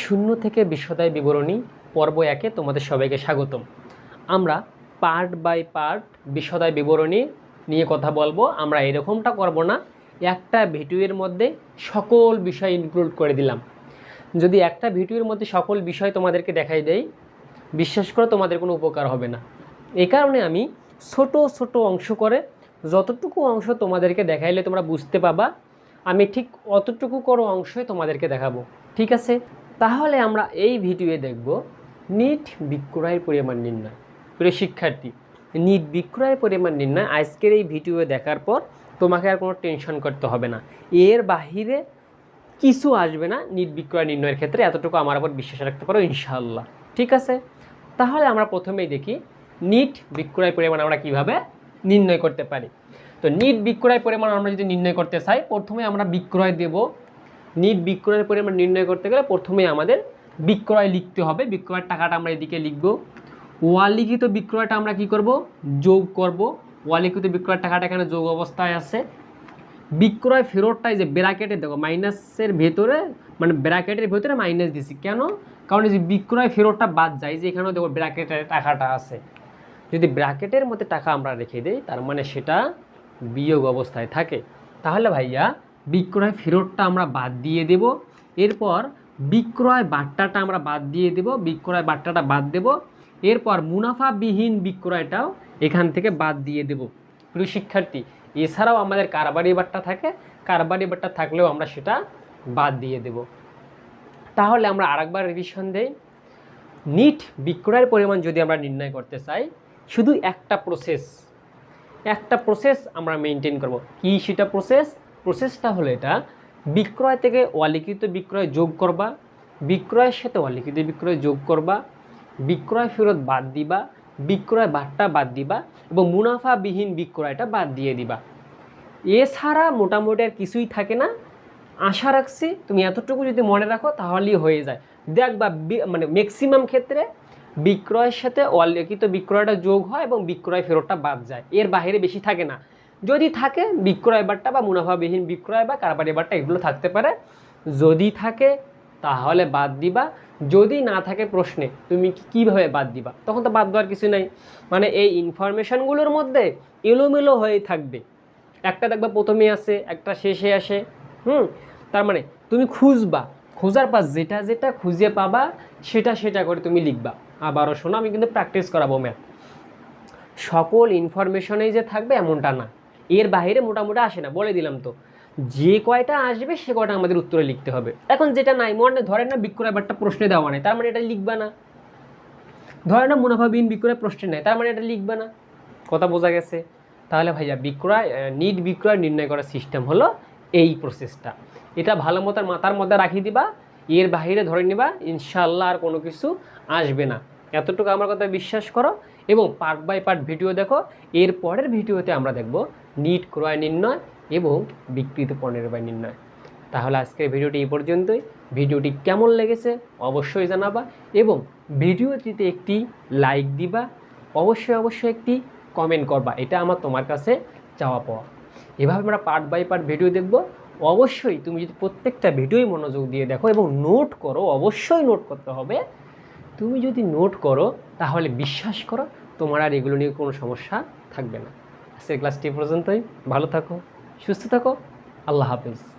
শূন্য থেকে বিশ্বদায় বিবরণী, পর্ব একে তোমাদের সবাইকে স্বাগতম। আমরা পার্ট বাই পার্ট বিশদায় বিবরণী নিয়ে কথা বলব। আমরা এরকমটা করব না, একটা ভিডিওর মধ্যে সকল বিষয় ইনক্লুড করে দিলাম। যদি একটা ভিডিওর মধ্যে সকল বিষয় তোমাদেরকে দেখাই দেয় বিশ্বাস করে তোমাদের কোনো উপকার হবে না। এই কারণে আমি ছোট ছোট অংশ করে যতটুকু অংশ তোমাদেরকে দেখাইলে তোমরা বুঝতে পাবা, আমি ঠিক অতটুকু করো অংশই তোমাদেরকে দেখাবো। ঠিক আছে? তাহলে আমরা এই ভিডিওয়ে দেখব নিট বিক্রয়ের পরিমাণ নির্ণয়। প্রিয় শিক্ষার্থী, নিট বিক্রয়ের পরিমাণ নির্ণয় আজকের এই ভিডিও দেখার পর তোমাকে আর কোনো টেনশন করতে হবে না। এর বাহিরে কিছু আসবে না নিট বিক্রয় নির্ণয়ের ক্ষেত্রে, এতটুকু আমার উপর বিশ্বাস রাখতে পারো, ইনশাআল্লাহ। ঠিক আছে? তাহলে আমরা প্রথমেই দেখি নিট বিক্রয় পরিমাণ আমরা কীভাবে নির্ণয় করতে পারি। তো নিট বিক্রয় পরিমাণ আমরা যদি নির্ণয় করতে চাই, প্রথমে আমরা বিক্রয় দেব নিট বিক্রয়ের পরিমাণ নির্ণয় করতে গেলে প্রথমে আমাদের বিক্রয় লিখতে হবে। বিক্রয়ের টাকাটা আমরা এদিকে লিখব। ওয়ালিখিত বিক্রয়টা আমরা কি করব? যোগ করব। ওয়ালিখিত বিক্রয়ের টাকাটা এখানে যোগ অবস্থায় আছে। বিক্রয় ফেরতটাই যে ব্র্যাকেটে দেখো, মাইনাসের ভেতরে মানে ব্র্যাকেটের ভেতরে মাইনাস দিছি। কেন? কারণ এই যে বিক্রয় ফেরতটা বাদ যায় যে এখানেও দেখো ব্র্যাকেটের টাকাটা আছে। যদি ব্র্যাকেটের মধ্যে টাকা আমরা রেখে দিই, তার মানে সেটা বিয়োগ অবস্থায় থাকে। তাহলে ভাইয়া বিক্রয় ফেরতটা আমরা বাদ দিয়ে দেব। এরপর বিক্রয় বাট্টাটা আমরা বাদ দিয়ে দেব, বিক্রয় বাট্টাটা বাদ দেব। এরপর মুনাফাবিহীন বিক্রয়টাও এখান থেকে বাদ দিয়ে দেব। প্রিয় শিক্ষার্থী, এছাড়াও আমাদের কারবারি বাট্টা থাকে। কারবারি বাট্টা থাকলেও আমরা সেটা বাদ দিয়ে দেব। তাহলে আমরা আরেকবার রিভিশন দেই। নিট বিক্রয়ের পরিমাণ যদি আমরা নির্ণয় করতে চাই, শুধু একটা প্রসেস একটা প্রসেস আমরা মেনটেন করব। কি সেটা প্রসেস প্রসেসটা হলো এটা। বিক্রয় থেকে অলিখিত বিক্রয় যোগ করবা, বিক্রয়ের সাথে অলিখিত বিক্রয় যোগ করবা, বিক্রয় ফেরত বাদ দিবা, বিক্রয় বাদটা বাদ দিবা এবং মুনাফাবিহীন বিক্রয়টা বাদ দিয়ে দিবা। এছাড়া মোটামুটি আর কিছুই থাকে না। আশা রাখছি তুমি এতটুকু যদি মনে রাখো তাহলেই হয়ে যায়। দেখবা মানে ম্যাক্সিমাম ক্ষেত্রে বিক্রয়ের সাথে অলিখিত বিক্রয়টা যোগ হয় এবং বিক্রয় ফেরতটা বাদ যায়। এর বাইরে বেশি থাকে না। যদি থাকে বিক্রয় বারটা বা মুনাফাবিহীন বিক্রয় বা কারবারি বারটা এগুলো থাকতে পারে। যদি থাকে, তাহলে বাদ দিবা। যদি না থাকে প্রশ্নে, তুমি কীভাবে বাদ দিবা? তখন তো বাদ দেওয়ার কিছু নাই। মানে এই ইনফরমেশনগুলোর মধ্যে এলোমেলো হয়ে থাকবে। একটা দেখবা প্রথমে আসে, একটা শেষে আসে। হুম? তার মানে তুমি খুঁজবা। খোঁজার পর যেটা যেটা খুঁজে পাবা, সেটা সেটা করে তুমি লিখবা। আবারও শোনো, আমি কিন্তু প্র্যাকটিস করাবো ম্যাথ সকল ইনফরমেশনেই যে থাকবে, এমনটা না। এর বাইরে মোটামুটি আসে না, বলে দিলাম তো। যে কয়টা আসবে সে কয়টা আমাদের উত্তরে লিখতে হবে। এখন যেটা নাই, মনে ধরেন না বিক্রয় বারটা প্রশ্নে দেওয়া নেই, তার মানে এটা লিখবা না। ধরে না মুনাফাবিহীন বিক্রয় প্রশ্নে নেই, তার মানে এটা লিখবা না। কথা বোঝা গেছে? তাহলে ভাইয়া বিক্রয় নিট বিক্রয় নির্ণয় করার সিস্টেম হলো এই প্রসেসটা এটা ভালো মতো মাথার মধ্যে রাখি দিবা, এর বাইরে ধরে নিবা ইনশাল্লাহ আর কোনো কিছু আসবে না। এতটুকু আমার কথা বিশ্বাস করো এবং পার্ট বাই পার্ট ভিডিও দেখো, এর পরের ভিডিওতে আমরা দেখব নিট ক্রয় নির্ণয় এবং বিকৃত পণ্যের ব্যয় নির্ণয়। তাহলে আজকের ভিডিওটি এই পর্যন্তই। ভিডিওটি কেমন লেগেছে অবশ্যই জানাবা এবং ভিডিওটিতে একটি লাইক দিবা। অবশ্যই অবশ্যই একটি কমেন্ট করবা। এটা আমার তোমার কাছে চাওয়া পাওয়া। এভাবে আমরা পার্ট বাই পার্ট ভিডিও দেখব। অবশ্যই তুমি যদি প্রত্যেকটা ভিডিওই মনোযোগ দিয়ে দেখো এবং নোট করো, অবশ্যই নোট করতে হবে। তুমি যদি নোট করো, তাহলে বিশ্বাস করো তোমার আর এগুলো নিয়ে কোনো সমস্যা থাকবে না। আজকের ক্লাসটি পর্যন্তই। ভালো থাকো সুস্থ থাকো। আল্লাহ হাফিজ।